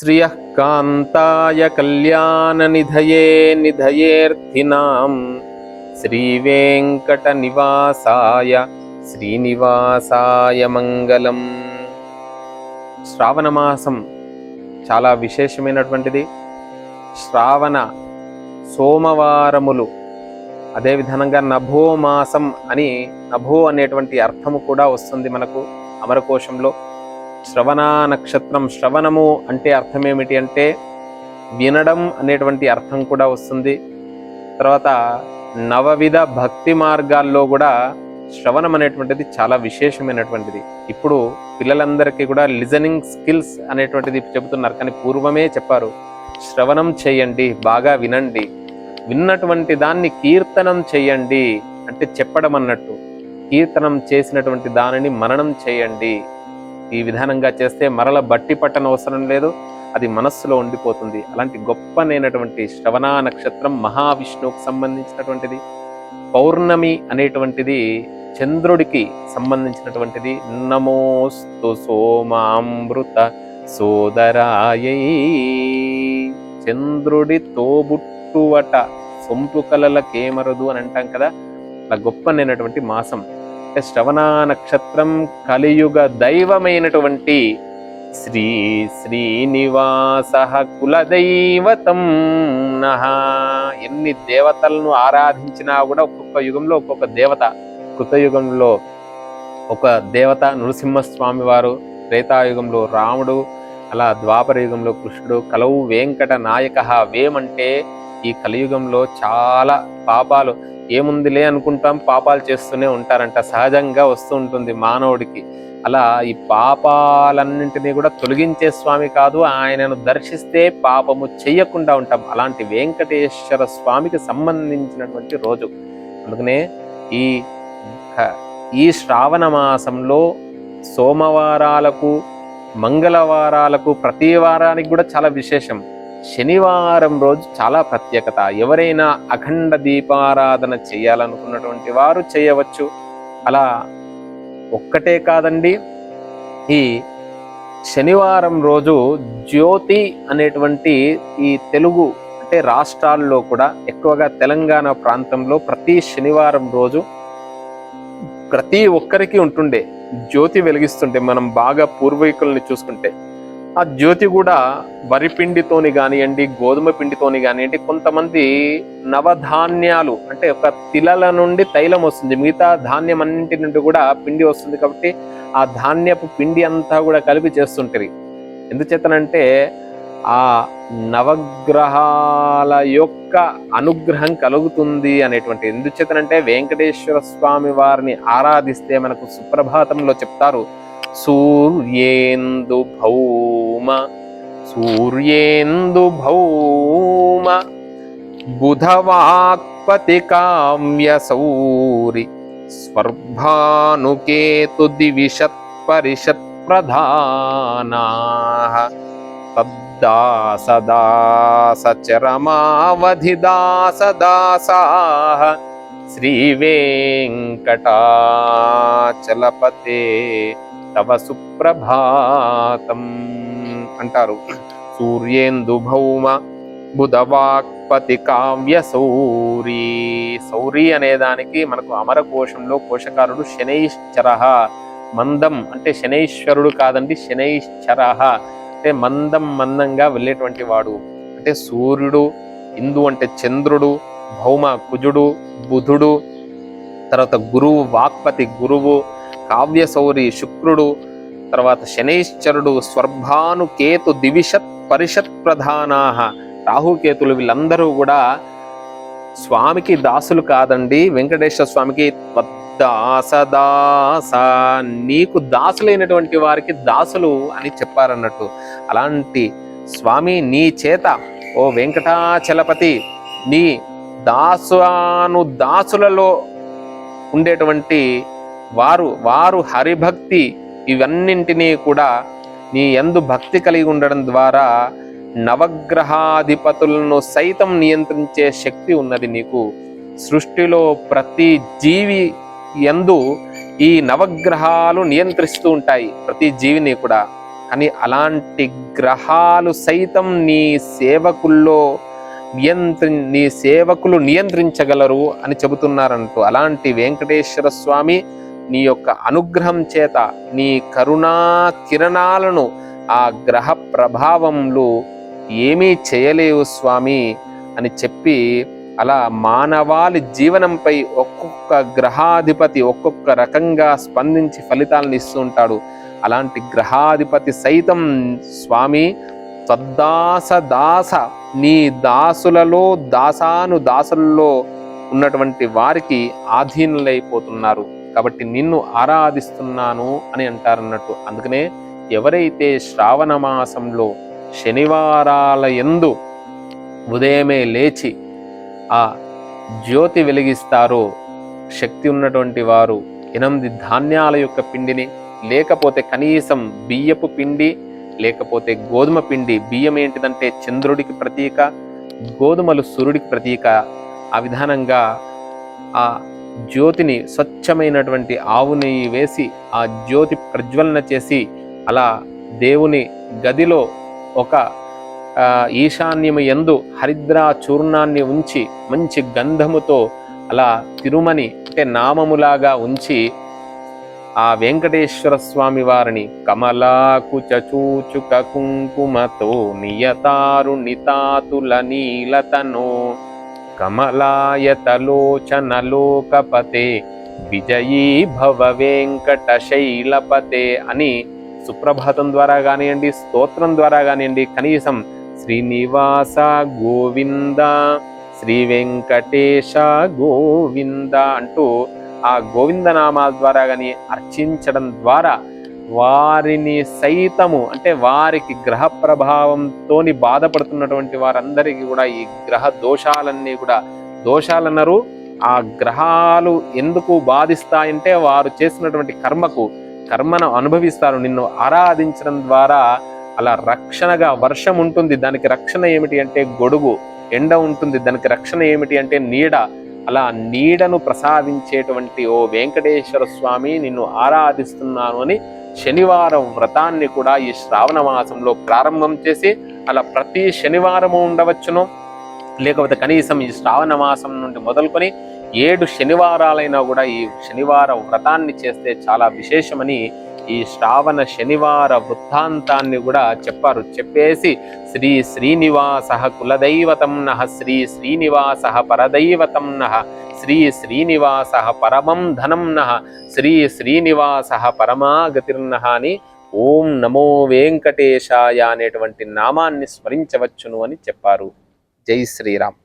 శ్రియః కాంతాయ కళ్యాణనిధయే నిధయేర్థినాం శ్రీవేంకట నివాసాయ శ్రీనివాసాయ మంగళం శ్రావణ మాసం చాలా విశేషమైనటువంటిది. శ్రావణ సోమవారములు. అదేవిధంగా నభో మాసం అని నభో అనేటువంటి అర్థము కూడా వస్తుంది మనకు అమరకోశంలో. శ్రవణ నక్షత్రం శ్రవణము అంటే అర్థం ఏమిటి అంటే వినడం అనేటువంటి అర్థం కూడా వస్తుంది. తర్వాత నవవిధ భక్తి మార్గాల్లో కూడా శ్రవణం అనేటువంటిది చాలా విశేషమైనటువంటిది. ఇప్పుడు పిల్లలందరికీ కూడా లిజనింగ్ స్కిల్స్ అనేటువంటిది చెబుతున్నారు కానీ పూర్వమే చెప్పారు. శ్రవణం చేయండి బాగా వినండి. విన్నటువంటి దాన్ని కీర్తనం చేయండి అంటే చెప్పడం అన్నట్టు కీర్తనం చేసినటువంటి దానిని మననం చేయండి. ఈ విధానంగా చేస్తే మరల బట్టి పట్టన అవసరం లేదు. అది మనస్సులో ఉండిపోతుంది. అలాంటి గొప్పనైనటువంటి శ్రవణ నక్షత్రం మహావిష్ణువుకు సంబంధించినటువంటిది పౌర్ణమి అనేటువంటిది చంద్రుడికి సంబంధించినటువంటిది. నమోస్తు సోమామృత సోదరాయై చంద్రుడి తోబుట్టువట సొంపు కలలకేమరదు అని అంటాం కదా. అలా గొప్పనైనటువంటి మాసం. శ్రవణ నక్షత్రం కలియుగ దైవమైనటువంటి శ్రీ శ్రీనివాస కులదైవతం నహ. ఎన్ని దేవతలను ఆరాధించినా కూడా ఒక్కొక్క యుగంలో ఒక్కొక్క దేవత. కృతయుగంలో ఒక దేవత నృసింహస్వామి వారు త్రేతాయుగంలో రాముడు అలా ద్వాపర యుగంలో కృష్ణుడు కలవు వెంకట నాయక వేమంటే ఈ కలియుగంలో చాలా పాపాలు ఏముందిలే అనుకుంటాం పాపాలు చేస్తూనే ఉంటారంట. సహజంగా వస్తూ ఉంటుంది మానవుడికి. అలా ఈ పాపాలన్నింటినీ కూడా తొలగించే స్వామి కాదు ఆయనను దర్శిస్తే పాపము చెయ్యకుండా ఉంటాం. అలాంటి వెంకటేశ్వర స్వామికి సంబంధించినటువంటి రోజు. అందుకనే ఈ ఈ శ్రావణ మాసంలో సోమవారాలకు మంగళవారాలకు ప్రతి వారానికి కూడా చాలా విశేషం. శనివారం రోజు చాలా ప్రత్యేకత. ఎవరైనా అఖండ దీపారాధన చేయాలనుకున్నటువంటి వారు చేయవచ్చు. అలా ఒక్కటే కాదండి. ఈ శనివారం రోజు జ్యోతి అనేటువంటి ఈ తెలుగు అంటే రాష్ట్రాల్లో కూడా ఎక్కువగా తెలంగాణ ప్రాంతంలో ప్రతి శనివారం రోజు ప్రతి ఒక్కరికి ఉంటుండే. జ్యోతి వెలిగిస్తుంటే మనం బాగా పూర్వీకుల్ని చూసుకుంటే. ఆ జ్యోతి కూడా వరి పిండితోని కానివ్వండి గోధుమ పిండితోని కానివ్వండి కొంతమంది నవధాన్యాలు అంటే ఒక తిలల నుండి తైలం వస్తుంది. మిగతా ధాన్యం అన్నింటి నుండి కూడా పిండి వస్తుంది కాబట్టి ఆ ధాన్యపు పిండి అంతా కూడా కలిపి చేస్తుంటారు. ఎందుచేతనంటే ఆ నవగ్రహాల యొక్క అనుగ్రహం కలుగుతుంది అనేటువంటి. ఎందుచేతనంటే వెంకటేశ్వర స్వామి వారిని ఆరాధిస్తే మనకు సుప్రభాతంలో చెప్తారు सूर्येन्दुभौम सूर्येन्दुभौम बुधवाक्पतिकाम्यसूरि स्वर्भानुकेतुदिविशत्परिषत्प्रधानाः तद्दासदासचरमावधिदासदासाः श्रीवेङ्कटाचलपते। తవ సుప్రభాతం అంటారు. సూర్యేందు భౌమ బుధవాక్పతి కావ్య సౌరీ. సౌరి అనే దానికి మనకు అమరకోశంలో కోశకారుడు శనైశ్చర. మందం అంటే శనైశ్వరుడు కాదండి శనైశ్చర. అంటే మందం మందంగా వెళ్ళేటువంటి వాడు. అంటే సూర్యుడు ఇందు అంటే చంద్రుడు భౌమ కుజుడు బుధుడు తర్వాత గురువు వాక్పతి గురువు కావ్యసౌరి శుక్రుడు తర్వాత శనైశ్చరుడు స్వర్భానుకేతు దివిషత్ పరిషత్ ప్రధానా. రాహుకేతులు వీళ్ళందరూ కూడా స్వామికి దాసులు కాదండి. వెంకటేశ్వర స్వామికి దాస నీకు దాసులైనటువంటి వారికి దాసులు అని చెప్పారన్నట్టు. అలాంటి స్వామి నీ చేత ఓ వెంకటాచలపతి నీ దాసాను దాసులలో ఉండేటువంటి వారు వారు హరిభక్తి ఇవన్నింటినీ కూడా నీ ఎందు భక్తి కలిగి ఉండడం ద్వారా నవగ్రహాధిపతులను సైతం నియంత్రించే శక్తి ఉన్నది నీకు. సృష్టిలో ప్రతి జీవి ఎందు ఈ నవగ్రహాలు నియంత్రిస్తూ ఉంటాయి ప్రతి జీవిని కూడా. కానీ అలాంటి గ్రహాలు సైతం నీ సేవకుల్లో నియంత్రి నీ సేవకులు నియంత్రించగలరు అని చెబుతున్నారంటూ అలాంటి వెంకటేశ్వర స్వామి నీ యొక్క అనుగ్రహం చేత నీ కరుణా కిరణాలను ఆ గ్రహ ప్రభావంలో ఏమీ చేయలేవు స్వామి అని చెప్పి అలా మానవాళి జీవనంపై ఒక్కొక్క గ్రహాధిపతి ఒక్కొక్క రకంగా స్పందించి ఫలితాలను ఇస్తూ ఉంటాడు. అలాంటి గ్రహాధిపతి సైతం స్వామి తద్దాస దాస నీ దాసులలో దాసాను దాసుల్లో ఉన్నటువంటి వారికి ఆధీనులైపోతున్నారు. కాబట్టి నిన్ను ఆరాధిస్తున్నాను అని అంటారన్నట్టు. అందుకనే ఎవరైతే శ్రావణ మాసంలో శనివారాల ఎందు ఉదయమే లేచి ఆ జ్యోతి వెలిగిస్తారో శక్తి ఉన్నటువంటి వారు ఎనిమిది ధాన్యాల యొక్క పిండిని లేకపోతే కనీసం బియ్యపు పిండి లేకపోతే గోధుమ పిండి బియ్యం ఏంటిదంటే చంద్రుడికి ప్రతీక గోధుమలు సూర్యుడికి ప్రతీక ఆ విధానంగా ఆ జ్యోతిని స్వచ్ఛమైనటువంటి ఆవు నెయ్యి వేసి ఆ జ్యోతి ప్రజ్వలన చేసి అలా దేవుని గదిలో ఒక ఈశాన్యము ఎందు హరిద్రా చూర్ణాన్ని ఉంచి మంచి గంధముతో అలా తిరుమని అంటే నామములాగా ఉంచి ఆ వెంకటేశ్వర స్వామి వారిని కమలాకుచచూచుట కుంకుమతో నియతారు నితాతుల నీలతనో కమలాయతలోచనలోకపతే విజయీ భవ వెంకటశైలపతే అని సుప్రభాతం ద్వారా కానివ్వండి స్తోత్రం ద్వారా కానివ్వండి కనీసం శ్రీనివాస గోవింద శ్రీ వెంకటేశ గోవింద అంటూ ఆ గోవిందనామాల ద్వారా కానీ అర్చించడం ద్వారా వారిని సైతము అంటే వారికి గ్రహ ప్రభావంతోని బాధపడుతున్నటువంటి వారందరికీ కూడా ఈ గ్రహ దోషాలన్నీ కూడా దోషాలన్నారు ఆ గ్రహాలు ఎందుకు బాధిస్తాయంటే వారు చేసినటువంటి కర్మకు కర్మను అనుభవిస్తారు. నిన్ను ఆరాధించడం ద్వారా అలా రక్షణగా వర్షం ఉంటుంది. దానికి రక్షణ ఏమిటి అంటే గొడుగు ఎండ ఉంటుంది. దానికి రక్షణ ఏమిటి అంటే నీడ. అలా నీడను ప్రసాదించేటువంటి ఓ వెంకటేశ్వర స్వామి నిన్ను ఆరాధిస్తున్నాను అని శనివారం వ్రతాన్ని కూడా ఈ శ్రావణ మాసంలో ప్రారంభం చేసి అలా ప్రతి శనివారము ఉండవచ్చును. లేకపోతే కనీసం ఈ శ్రావణ మాసం నుండి మొదలుకొని ఏడు శనివారాలైనా కూడా ఈ శనివార వ్రతాన్ని చేస్తే చాలా విశేషమని ఈ శ్రావణ శనివార వృత్తాంతాన్ని కూడా చెప్పారు. చెప్పేసి శ్రీ శ్రీనివాస కులదైవతం నః శ్రీ శ్రీనివాస పరదైవతం నః శ్రీ శ్రీనివాస పరమం ధనం నః శ్రీ శ్రీనివాస పరమాగతిర్నహ అని ఓం నమో వెంకటేశాయ అనేటువంటి నామాన్ని స్మరించవచ్చును అని చెప్పారు. జై శ్రీరామ్.